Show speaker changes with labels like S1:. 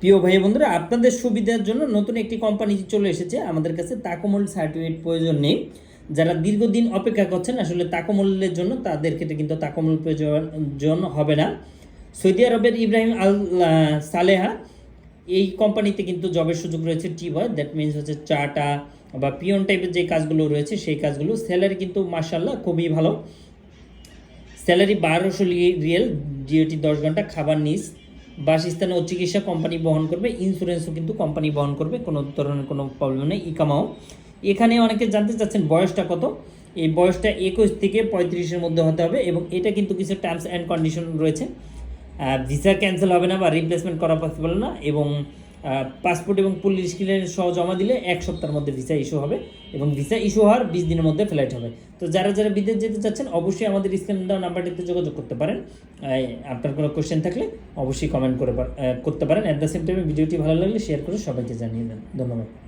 S1: প্রিয় ভাই বন্ধুরা, আপনাদের সুবিধার জন্য নতুন একটি কোম্পানি চলে এসেছে। আমাদের কাছে তাকমল সার্টিফিকেট প্রয়োজন নেই। যারা দীর্ঘদিন অপেক্ষা করছেন, আসলে তাকমলের জন্য তাদের ক্ষেত্রে কিন্তু তাকমল প্রয়োজন হবে না। সৌদি আরবের ইব্রাহিম আল সালেহা, এই কোম্পানিতে কিন্তু জবের সুযোগ রয়েছে টি হয় দ্যাট মিনস হচ্ছে চাটা বা পিয়ন টাইপের যে কাজগুলো রয়েছে, সেই কাজগুলো। স্যালারি কিন্তু মার্শাল্লাহ খুবই ভালো। স্যালারি বারোশো রিয়েল ডিওটি দশ ঘণ্টা, খাবার নিস। বাসস্থান ও চিকিৎসা কোম্পানি বহন করবে ইন্স্যুরেন্সও কিন্তু কোম্পানি বহন করবে, কোনো ধরনের কোনো প্রবলেম নেই, ইকামাও। এখানে অনেকে জানতে চাচ্ছেন বয়সটা কত? এই বয়সটা একুশ থেকে পঁয়ত্রিশের মধ্যে হতে হবে এবং এটা কিন্তু কিছু টার্মস অ্যান্ড কন্ডিশন রয়েছে। ভিসা ক্যান্সেল হবে না বা রিপ্লেসমেন্ট করা পসিবল না এবং পাসপোর্ট এবং পুলিশ ক্লিয়ারেন্স সহ জমা দিলে এক সপ্তাহের মধ্যে ভিসা ইস্যু হবে এবং ভিসা ইস্যু হওয়ার বিশ দিনের মধ্যে ফ্লাইট হবে। তো যারা যারা বিদেশ যেতে চাচ্ছেন, অবশ্যই আমাদের স্ক্রিন দেওয়া নাম্বারটিতে যোগাযোগ করতে পারেন। আপনার কোনো কোয়েশ্চেন থাকলে অবশ্যই কমেন্ট করে করতে পারেন। অ্যাট দ্য সেম টাইমে ভিডিওটি ভালো লাগলে শেয়ার করে সবাইকে জানিয়ে দেন। ধন্যবাদ।